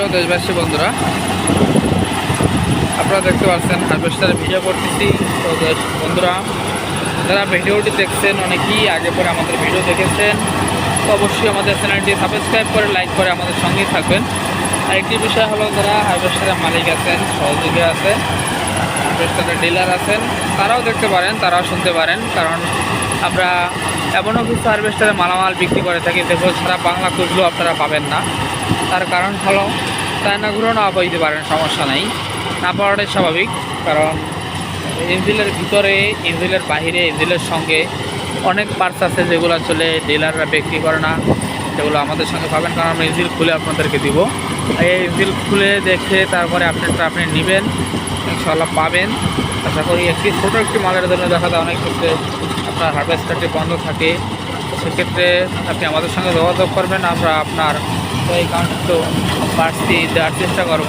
প্রিয় দেশবাসী বন্ধুরা, আপনারা দেখতে পাচ্ছেন হারভেস্টারে ভিডিও করতেছি। তো দেশ বন্ধুরা, যারা ভিডিওটি দেখছেন, অনেকেই আগে পরে আমাদের ভিডিও দেখেছেন, তো অবশ্যই আমাদের চ্যানেলটি সাবস্ক্রাইব করে, লাইক করে আমাদের সঙ্গেই থাকবেন। আরেকটি বিষয় হলো, যারা হারভেস্টারের মালিক আছেন, সহযোগী আছেন, হারভেস্টারের ডিলার আছেন, তারাও দেখতে পারেন, তারাও শুনতে পারেন, কারণ আমরা এমনও কিছু হারভেস্টারে মালামাল বিক্রি করে থাকি যেগুলো সারা বাংলা খুঁজলেও আপনারা পাবেন না। তার কারণ হলো চায়নাগুলো না পাইতে পারেন সমস্যা নাই। না পাওয়াটাই স্বাভাবিক, কারণ ইঞ্জিলের ভিতরে ইঞ্জিলের বাহিরে ইঞ্জিলের সঙ্গে অনেক পার্টস আছে যেগুলো আসলে ডিলাররা বিক্রি করে না। সেগুলো আমাদের সঙ্গে পাবেন, কারণ আমরা ইঞ্জিল খুলে আপনাদেরকে দিব। এই ইঞ্জিল খুলে দেখে তারপরে আপনারটা আপনি নেবেন ইনশাল্লাহ পাবেন। আশা করি একটি ছোটো একটি মালের জন্য দেখা যায় অনেক ক্ষেত্রে আপনার হারভেস্টারটি বন্ধ থাকে। সেক্ষেত্রে আপনি আমাদের সঙ্গে যোগাযোগ করবেন, আমরা আপনার এই পার্টসটি দেওয়ার চেষ্টা করব।